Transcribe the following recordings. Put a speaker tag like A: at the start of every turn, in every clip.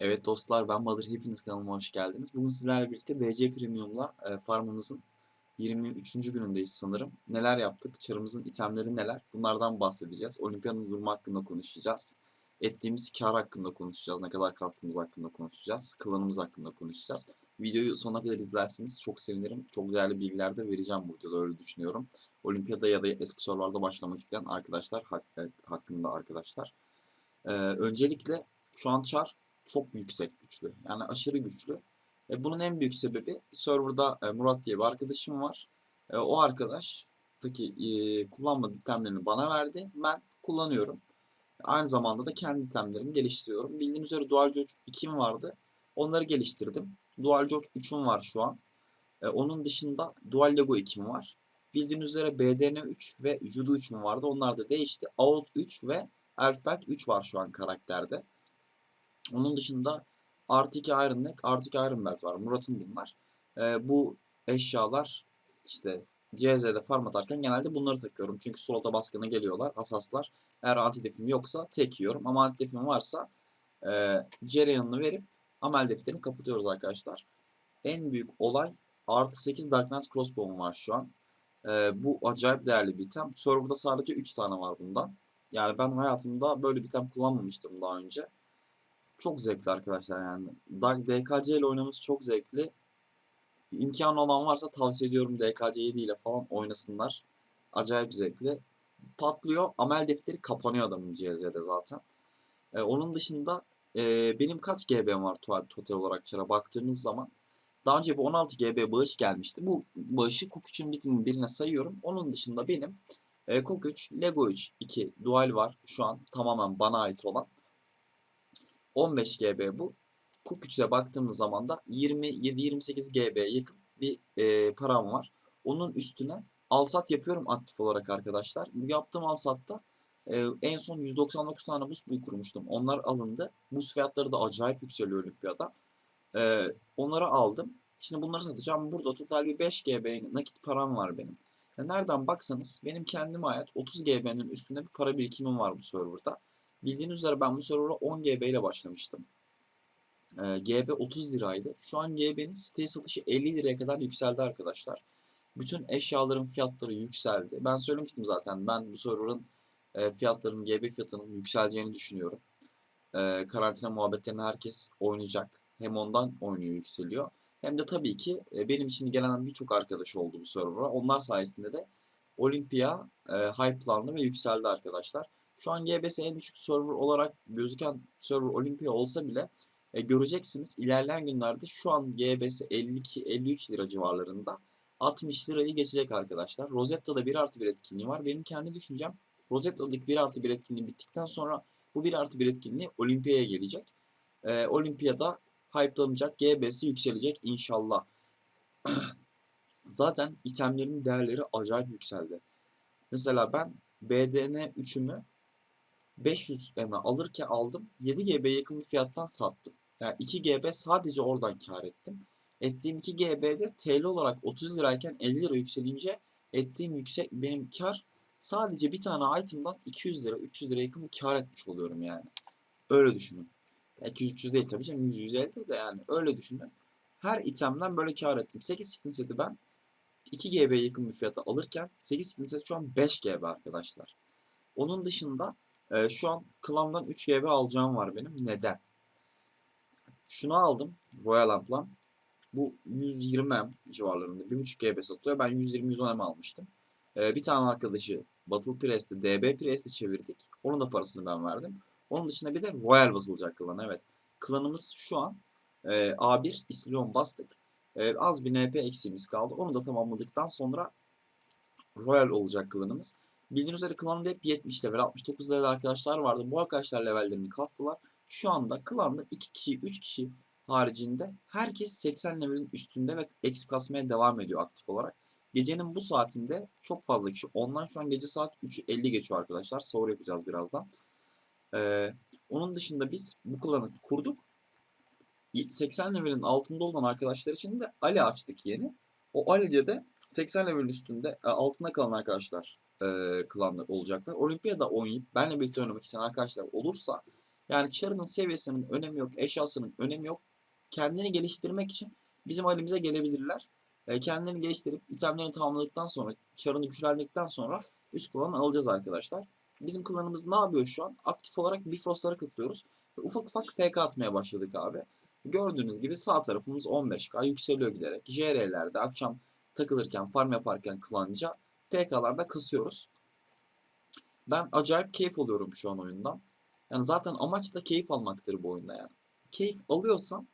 A: Evet dostlar ben Badır hepiniz kanalıma hoş geldiniz. Bugün sizlerle birlikte DC Premium'la e, farmımızın 23. günündeyiz sanırım. Neler yaptık? Çarımızın itemleri neler? Bunlardan bahsedeceğiz. Olimpiyanın durumu hakkında konuşacağız. Ettiğimiz kar hakkında konuşacağız. Ne kadar kastığımız hakkında konuşacağız. Klanımız hakkında konuşacağız. Videoyu sonuna kadar izlerseniz çok sevinirim. Çok değerli bilgiler de vereceğim bu videoda öyle düşünüyorum. Olimpiyada ya da eski sorularda başlamak isteyen arkadaşlar hak- e, hakkında arkadaşlar. E, öncelikle şu an çar çok yüksek güçlü. Yani aşırı güçlü. E, bunun en büyük sebebi serverda e, Murat diye bir arkadaşım var. E, o arkadaştaki e, kullanmadığı itemlerini bana verdi. Ben kullanıyorum. Aynı zamanda da kendi itemlerimi geliştiriyorum. Bildiğiniz üzere Dual George 2'm vardı. Onları geliştirdim. Dual George 3'üm var şu an. E, onun dışında Dual Lego 2'm var. Bildiğiniz üzere BDN 3 ve Judo 3'üm vardı. Onlar da değişti. Out 3 ve Elfbelt 3 var şu an karakterde. Onun dışında artı 2 Iron Neck, artı 2 Iron Belt var. Murat'ın bunlar. Ee, bu eşyalar işte CZ'de farm atarken genelde bunları takıyorum. Çünkü slota baskına geliyorlar. Asaslar. Eğer anti defim yoksa tek yiyorum. Ama anti defim varsa e, Cereyan'ını verip amel defterini kapatıyoruz arkadaşlar. En büyük olay artı 8 Dark Knight Crossbow'um var şu an. Ee, bu acayip değerli bir item. Server'da sadece 3 tane var bundan. Yani ben hayatımda böyle bir item kullanmamıştım daha önce çok zevkli arkadaşlar yani. Dark DKC ile oynaması çok zevkli. İmkanı olan varsa tavsiye ediyorum DKC 7 ile falan oynasınlar. Acayip zevkli. Patlıyor. Amel defteri kapanıyor adamın CZ'de zaten. Ee, onun dışında e, benim kaç GB'm var to- total olarak çara baktığımız zaman. Daha önce bir 16 GB bağış gelmişti. Bu bağışı Kok3'ün bitinin birine sayıyorum. Onun dışında benim e, Kok3, Lego 3, 2 Dual var şu an tamamen bana ait olan. 15 GB bu. Cook 3'e baktığımız zaman da 27-28 GB'ye yakın bir e, param var. Onun üstüne alsat yapıyorum aktif olarak arkadaşlar. Bu yaptığım alsatta e, en son 199 tane buz buy kurmuştum. Onlar alındı. Buz fiyatları da acayip yükseliyor olimpiyada. E, onları aldım. Şimdi bunları satacağım. Burada total bir 5 GB nakit param var benim. Ya nereden baksanız benim kendime ait 30 GB'nin üstünde bir para birikimim var bu serverda. Bildiğiniz üzere ben bu server'a 10 GB ile başlamıştım. Ee, GB 30 liraydı. Şu an GB'nin site satışı 50 liraya kadar yükseldi arkadaşlar. Bütün eşyaların fiyatları yükseldi. Ben söylemiştim zaten ben bu server'ın e, fiyatlarının GB fiyatının yükseleceğini düşünüyorum. E, karantina muhabbetlerini herkes oynayacak. Hem ondan oynuyor yükseliyor. Hem de tabii ki e, benim için gelen birçok arkadaş oldu bu server'a. Onlar sayesinde de Olympia e, hype'landı ve yükseldi arkadaşlar. Şu an GBS en düşük server olarak gözüken server Olympia olsa bile e, göreceksiniz ilerleyen günlerde şu an GBS 52-53 lira civarlarında 60 lirayı geçecek arkadaşlar. Rosetta'da 1 artı 1 etkinliği var. Benim kendi düşüncem Rosetta'daki 1 artı 1 etkinliği bittikten sonra bu 1 artı 1 etkinliği Olympia'ya gelecek. E, Olympia'da hype'lanacak. GBS yükselecek inşallah. Zaten itemlerin değerleri acayip yükseldi. Mesela ben BDN 3'ümü 500 M alırken aldım. 7 GB yakın bir fiyattan sattım. Yani 2 GB sadece oradan kar ettim. Ettiğim 2 GB'de TL olarak 30 lirayken 50 lira yükselince ettiğim yüksek benim kar sadece bir tane item'dan 200 lira 300 lira yakın bir kar etmiş oluyorum yani. Öyle düşünün. 200-300 değil tabii canım 100-150 de yani öyle düşünün. Her itemden böyle kar ettim. 8 chitin seti ben 2 GB'ye yakın bir fiyata alırken 8 chitin seti şu an 5 GB arkadaşlar. Onun dışında ee, şu an klandan 3 GB alacağım var benim. Neden? Şunu aldım. Royal Antlam. Bu 120 M civarlarında. 1.5 GB satılıyor. Ben 120-110 M almıştım. Ee, bir tane arkadaşı Battle Press'te DB Press'te çevirdik. Onun da parasını ben verdim. Onun dışında bir de Royal basılacak klan. Evet. Klanımız şu an e, A1 İslion bastık. E, az bir NP eksiğimiz kaldı. Onu da tamamladıktan sonra Royal olacak klanımız. Bildiğiniz üzere klanda hep 70 level, 69 level arkadaşlar vardı. Bu arkadaşlar levellerini kastılar. Şu anda klanda 2 kişi, 3 kişi haricinde herkes 80 levelin üstünde ve exp kasmaya devam ediyor aktif olarak. Gecenin bu saatinde çok fazla kişi. Ondan şu an gece saat 3.50 geçiyor arkadaşlar. Sahur yapacağız birazdan. Ee, onun dışında biz bu klanı kurduk. 80 levelin altında olan arkadaşlar için de Ali açtık yeni. O Ali'de de 80 levelin üstünde altında kalan arkadaşlar e, klanlar olacaklar. Olimpiyada oynayıp benle birlikte oynamak isteyen arkadaşlar olursa Yani çarının seviyesinin önemi yok, eşyasının önemi yok. Kendini geliştirmek için bizim elimize gelebilirler. E, kendilerini geliştirip itemlerini tamamladıktan sonra, çarını güçlendikten sonra üst klanı alacağız arkadaşlar. Bizim klanımız ne yapıyor şu an? Aktif olarak Bifrost'lara katılıyoruz. Ve ufak ufak PK atmaya başladık abi. Gördüğünüz gibi sağ tarafımız 15k yükseliyor giderek. JR'lerde akşam takılırken, farm yaparken klanca PK'larda kasıyoruz. Ben acayip keyif alıyorum şu an oyundan. Yani zaten amaç da keyif almaktır bu oyunda yani. Keyif alıyorsam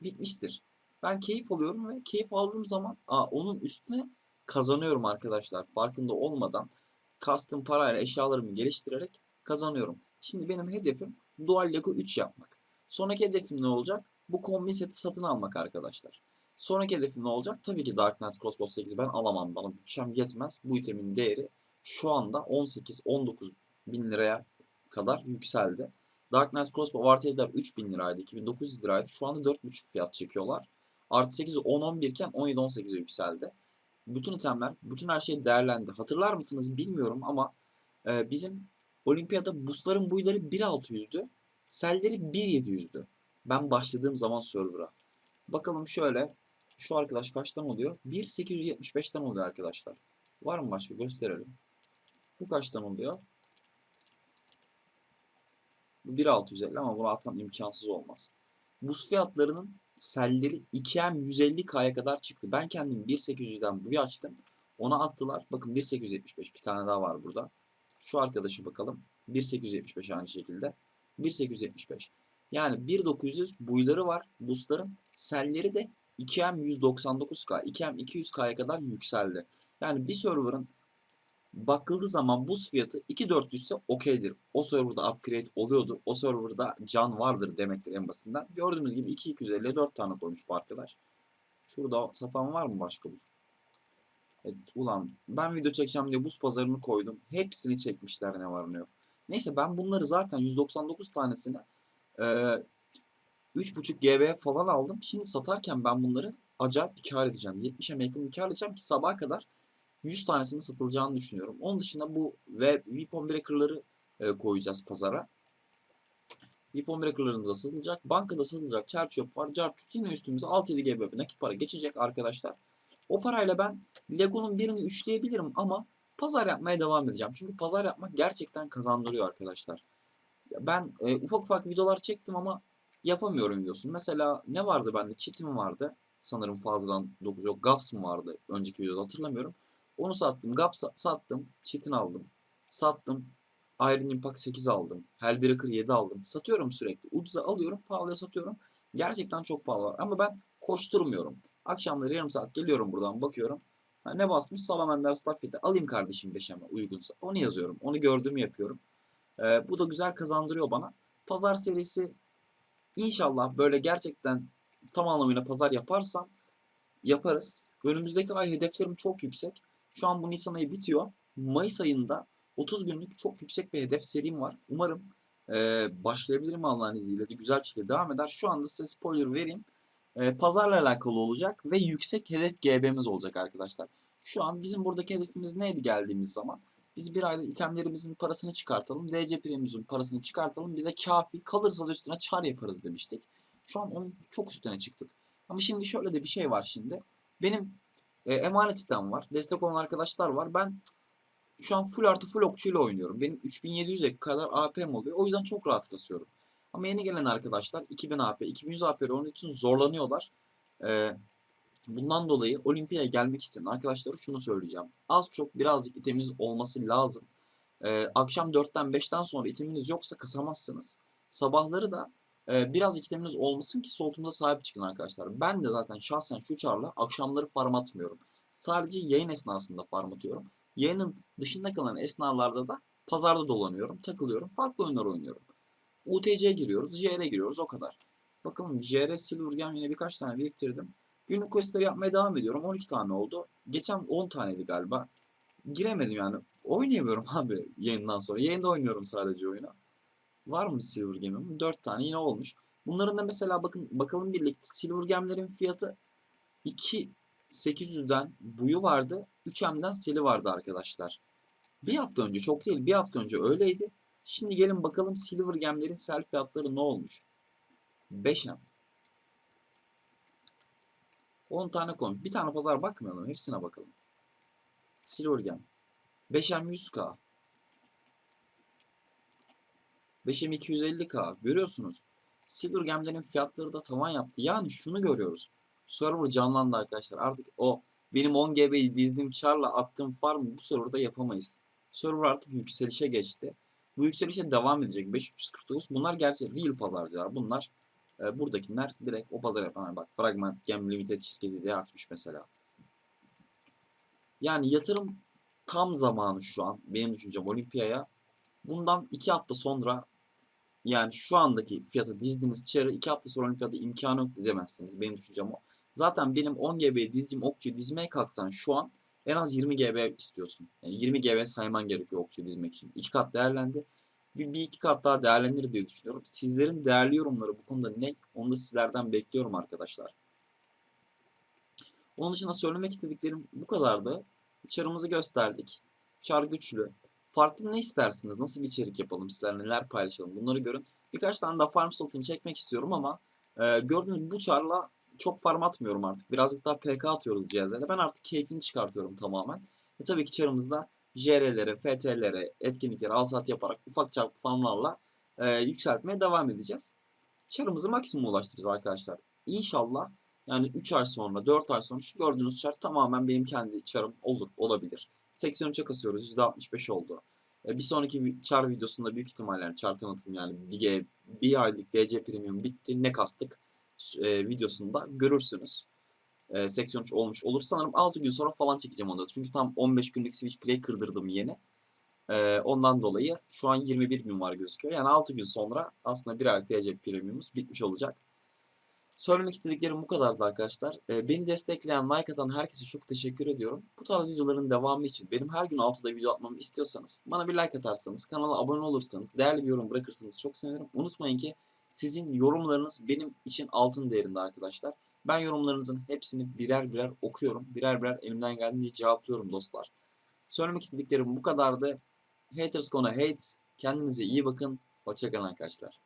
A: bitmiştir. Ben keyif alıyorum ve keyif aldığım zaman aa, onun üstüne kazanıyorum arkadaşlar. Farkında olmadan kastım parayla eşyalarımı geliştirerek kazanıyorum. Şimdi benim hedefim Dual Lego 3 yapmak. Sonraki hedefim ne olacak? Bu kombin seti satın almak arkadaşlar. Sonraki hedefim ne olacak? Tabii ki Dark Knight Crossbow 8 ben alamam. Bana bütçem yetmez. Bu itemin değeri şu anda 18-19 bin liraya kadar yükseldi. Dark Knight Crossbow artı 7'ler 3000 liraydı. 2900 liraydı. Şu anda 4.5 fiyat çekiyorlar. Artı 8 10-11 iken 17-18'e yükseldi. Bütün itemler, bütün her şey değerlendi. Hatırlar mısınız bilmiyorum ama e, bizim olimpiyada busların boyları 1.600'dü. Selleri 1.700'dü. Ben başladığım zaman server'a. Bakalım şöyle. Şu arkadaş kaçtan oluyor? 1.875'ten oluyor arkadaşlar. Var mı başka? Gösterelim. Bu kaçtan oluyor? Bu 1.650 ama bunu atmam imkansız olmaz. Buz fiyatlarının selleri 2M 150K'ya kadar çıktı. Ben kendim 1.800'den buyu açtım. Ona attılar. Bakın 1.875 bir tane daha var burada. Şu arkadaşı bakalım. 1.875 aynı şekilde. 1.875. Yani 1.900 buyları var. Busların selleri de 2M 199K, 2M 200K'ya kadar yükseldi. Yani bir server'ın bakıldığı zaman buz fiyatı 2400 ise okeydir. O serverda upgrade oluyordur. O serverda can vardır demektir en basitinden. Gördüğünüz gibi 2250'ye 4 tane koymuş bu arkadaş. Şurada satan var mı başka buz? Evet, ulan ben video çekeceğim diye buz pazarını koydum. Hepsini çekmişler ne var ne yok. Neyse ben bunları zaten 199 tanesini e, 3.5 GB falan aldım. Şimdi satarken ben bunları acayip bir kar edeceğim. 70'e yakın bir kar edeceğim ki sabaha kadar 100 tanesinin satılacağını düşünüyorum. Onun dışında bu ve Weapon Breaker'ları e, koyacağız pazara. Weapon Breaker'larımız da satılacak. Bankada satılacak. Çerçöp var. Carçut yine üstümüze 6-7 GB nakit para geçecek arkadaşlar. O parayla ben Lego'nun birini üçleyebilirim ama pazar yapmaya devam edeceğim. Çünkü pazar yapmak gerçekten kazandırıyor arkadaşlar. Ben e, ufak ufak videolar çektim ama yapamıyorum videosunu. Mesela ne vardı bende? Çitim vardı. Sanırım fazladan 9 yok. Gaps mı vardı? Önceki videoda hatırlamıyorum. Onu sattım. Gaps sattım. Çitin aldım. Sattım. Iron Impact 8 aldım. Hellbreaker 7 aldım. Satıyorum sürekli. Ucuza alıyorum. Pahalıya satıyorum. Gerçekten çok pahalı var. Ama ben koşturmuyorum. Akşamları yarım saat geliyorum buradan bakıyorum. Ha, ne basmış? Salamander Stafford'ı. Alayım kardeşim 5 ama uygunsa. Onu yazıyorum. Onu gördüğümü yapıyorum. Ee, bu da güzel kazandırıyor bana. Pazar serisi inşallah böyle gerçekten tam anlamıyla pazar yaparsam yaparız. Önümüzdeki ay hedeflerim çok yüksek. Şu an bu Nisan ayı bitiyor. Mayıs ayında 30 günlük çok yüksek bir hedef serim var. Umarım e, başlayabilirim Allah'ın izniyle de güzel şekilde devam eder. Şu anda size spoiler vereyim. E, pazarla alakalı olacak ve yüksek hedef GB'miz olacak arkadaşlar. Şu an bizim buradaki hedefimiz neydi geldiğimiz zaman? Biz bir ayda itemlerimizin parasını çıkartalım. DC Premium'un parasını çıkartalım. Bize kafi kalırsa da üstüne çar yaparız demiştik. Şu an onun çok üstüne çıktık. Ama şimdi şöyle de bir şey var şimdi. Benim e, emanet item var. Destek olan arkadaşlar var. Ben şu an full artı full okçuyla oynuyorum. Benim 3700'e kadar AP'm oluyor. O yüzden çok rahat kasıyorum. Ama yeni gelen arkadaşlar 2000 AP, 2100 AP onun için zorlanıyorlar. Ee, bundan dolayı Olimpiyaya gelmek isteyen arkadaşlara şunu söyleyeceğim. Az çok birazcık iteminiz olması lazım. Ee, akşam 4'ten 5'ten sonra iteminiz yoksa kasamazsınız. Sabahları da e, biraz iteminiz olmasın ki soltunuza sahip çıkın arkadaşlar. Ben de zaten şahsen şu çarla akşamları farm atmıyorum. Sadece yayın esnasında farm atıyorum. Yayının dışında kalan esnalarda da pazarda dolanıyorum, takılıyorum, farklı oyunlar oynuyorum. UTC giriyoruz, JR giriyoruz o kadar. Bakalım JR Silver Gem yine birkaç tane biriktirdim. Günlük questleri yapmaya devam ediyorum. 12 tane oldu. Geçen 10 taneydi galiba. Giremedim yani. Oynayamıyorum abi yayından sonra. Yayında oynuyorum sadece oyunu. Var mı Silver Gem'im? 4 tane yine olmuş. Bunların da mesela bakın bakalım birlikte Silver Gem'lerin fiyatı 2 800'den buyu vardı. 3M'den seli vardı arkadaşlar. Bir hafta önce çok değil bir hafta önce öyleydi. Şimdi gelin bakalım Silver Gem'lerin sell fiyatları ne olmuş? 5M. 10 tane koymuş. Bir tane pazar bakmayalım. Hepsine bakalım. Silver Gem. 5M 100K. 5M 250K. Görüyorsunuz. Silver fiyatları da tavan yaptı. Yani şunu görüyoruz. Server canlandı arkadaşlar. Artık o benim 10 GB'yi dizdiğim charla attığım farmı bu serverda yapamayız. Server artık yükselişe geçti. Bu yükselişe devam edecek. 5349 bunlar gerçek real pazarcılar. Bunlar e, buradakiler direkt o pazar yapan. Bak Fragment Gem Limited şirketi diye atmış mesela. Yani yatırım tam zamanı şu an benim düşüncem Olimpiyaya. Bundan 2 hafta sonra yani şu andaki fiyata dizdiğiniz çarı 2 hafta sonra olimpiyada imkanı yok dizemezsiniz. Benim düşüncem o. Zaten benim 10 GB'ye dizdiğim okçuyu dizmeye kalksan şu an en az 20 GB istiyorsun. Yani 20 GB sayman gerekiyor okçuyu dizmek için. 2 kat değerlendi. Bir, bir iki kat daha değerlenir diye düşünüyorum. Sizlerin değerli yorumları bu konuda ne? Onu da sizlerden bekliyorum arkadaşlar. Onun dışında söylemek istediklerim bu kadardı. Çarımızı gösterdik. Çar güçlü. Farklı ne istersiniz? Nasıl bir içerik yapalım sizler? Neler paylaşalım? Bunları görün. Birkaç tane daha farm slotunu çekmek istiyorum ama e, gördüğünüz bu çarla çok farm atmıyorum artık. Birazcık daha PK atıyoruz cihazlara. Ben artık keyfini çıkartıyorum tamamen. E tabii ki çarımızda JR'lere, FT'lere, etkinliklere alsat yaparak ufak çaplı farmlarla e, yükseltmeye devam edeceğiz. Çarımızı maksimuma ulaştıracağız arkadaşlar. İnşallah yani 3 ay sonra, 4 ay sonra şu gördüğünüz çar tamamen benim kendi çarım olur, olabilir. 83'e kasıyoruz. %65 oldu. E, bir sonraki char videosunda büyük ihtimalle yani char tanıtım yani bir, bir aylık DC Premium bitti. Ne kastık e, videosunda görürsünüz. E, 83 olmuş olur. Sanırım 6 gün sonra falan çekeceğim onu da. Çünkü tam 15 günlük Switch Play kırdırdım yeni. E, ondan dolayı şu an 21 gün var gözüküyor. Yani 6 gün sonra aslında bir aylık DC Premium'umuz bitmiş olacak. Söylemek istediklerim bu kadardı arkadaşlar. Ee, beni destekleyen, like atan herkese çok teşekkür ediyorum. Bu tarz videoların devamı için benim her gün altıda video atmamı istiyorsanız, bana bir like atarsanız, kanala abone olursanız, değerli bir yorum bırakırsanız çok sevinirim. Unutmayın ki sizin yorumlarınız benim için altın değerinde arkadaşlar. Ben yorumlarınızın hepsini birer birer okuyorum. Birer birer elimden geldiğince cevaplıyorum dostlar. Söylemek istediklerim bu kadardı. Haters gonna hate. Kendinize iyi bakın. Hoşçakalın arkadaşlar.